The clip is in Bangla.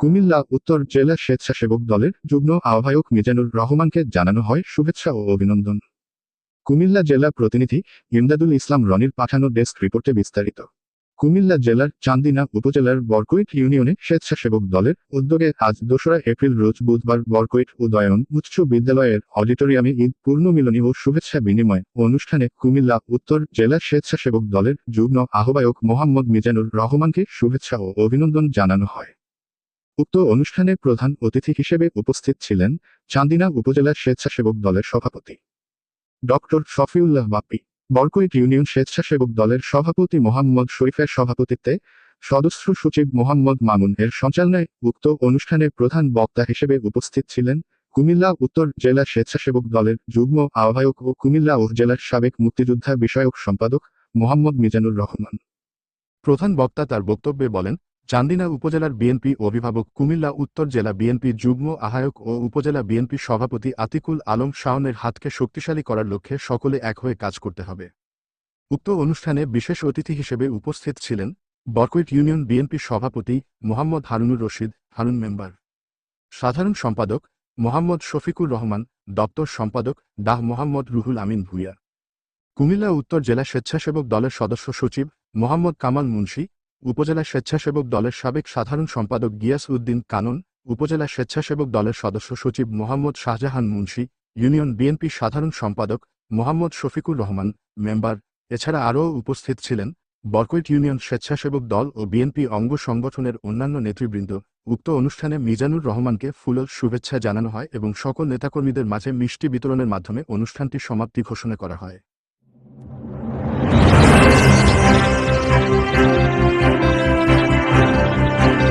কুমিল্লা উত্তর জেলা স্বেচ্ছাসেবক দলের যুগ্ম আহ্বায়ক মিজানুর রহমানকে জানানো হয় শুভেচ্ছা ও অভিনন্দন। কুমিল্লা জেলা প্রতিনিধি ইমদাদুল ইসলাম রনির পাঠানো ডেস্ক রিপোর্টে বিস্তারিত। কুমিল্লা জেলার চান্দিনা উপজেলার বরকৈট ইউনিয়নে স্বেচ্ছাসেবক দলের উদ্যোগে আজ দোসরা এপ্রিল রোজ বুধবার বরকুইট উদয়ন উচ্চ বিদ্যালয়ের অডিটোরিয়ামে ঈদ, পূর্ণমিলনী ও শুভেচ্ছা বিনিময় অনুষ্ঠানে কুমিল্লা উত্তর জেলা স্বেচ্ছাসেবক দলের যুগ্ম আহ্বায়ক মোহাম্মদ মিজানুর রহমানকে শুভেচ্ছা ও অভিনন্দন জানানো হয়। উক্ত অনুষ্ঠানে প্রধান অতিথি হিসেবে উপস্থিত ছিলেন চান্দিনা উপজেলা স্বেচ্ছাসেবক দলের সভাপতি। ডক্টর শফিউল্লাহ বাপ্পি, বরকুইট ইউনিয়ন স্বেচ্ছাসেবক দলের সভাপতি মোহাম্মদ শরীফের সভাপতিত্বে সদস্য সচিব মোহাম্মদ মামুন এর সঞ্চালনায় উক্ত অনুষ্ঠানে প্রধান বক্তা হিসেবে উপস্থিত ছিলেন কুমিল্লা উত্তর জেলা স্বেচ্ছাসেবক দলের যুগ্ম আহ্বায়ক ও কুমিল্লা উপজেলার সাবেক মুক্তিযোদ্ধা বিষয়ক সম্পাদক মোহাম্মদ মিজানুর রহমান। প্রধান বক্তা তার বক্তব্যে বলেন চান্দিনা উপজেলার বিএনপি অভিভাবক কুমিল্লা উত্তর জেলা বিএনপি যুগ্ম আহ্বায়ক ও উপজেলা বিএনপি সভাপতি আতিকুল আলম শাওনের হাতকে শক্তিশালী করার লক্ষ্যে সকলে এক হয়ে কাজ করতে হবে। উক্ত অনুষ্ঠানে বিশেষ অতিথি হিসেবে উপস্থিত ছিলেন বরকুইট ইউনিয়ন বিএনপি সভাপতি মোহাম্মদ হারুনুর রশিদ, হারুন মেম্বার। সাধারণ সম্পাদক মোহাম্মদ শফিকুর রহমান, দপ্তর সম্পাদক ডাহ মোহাম্মদ রুহুল আমিন ভুইয়া। কুমিল্লা উত্তর জেলা স্বেচ্ছাসেবক দলের সদস্য সচিব মোহাম্মদ কামাল মুন্সি উপজেলা স্বেচ্ছাসেবক দলের সাবেক সাধারণ সম্পাদক গিয়াস উদ্দিন কানন, উপজেলা স্বেচ্ছাসেবক দলের সদস্য সচিব মোহাম্মদ শাহজাহান মুন্সি, ইউনিয়ন বিএনপি সাধারণ সম্পাদক মোহাম্মদ শফিকুর রহমান, মেম্বার, এছাড়া আরও উপস্থিত ছিলেন বরকৈট ইউনিয়ন স্বেচ্ছাসেবক দল ও বিএনপি অঙ্গ সংগঠনের অন্যান্য নেতৃবৃন্দ। উক্ত অনুষ্ঠানে মিজানুর রহমানকে ফুল শুভেচ্ছা জানানো হয় এবং সকল নেতাকর্মীদের মাঝে মিষ্টি বিতরণের মাধ্যমে অনুষ্ঠানটি সমাপ্তি ঘোষণা করা হয়।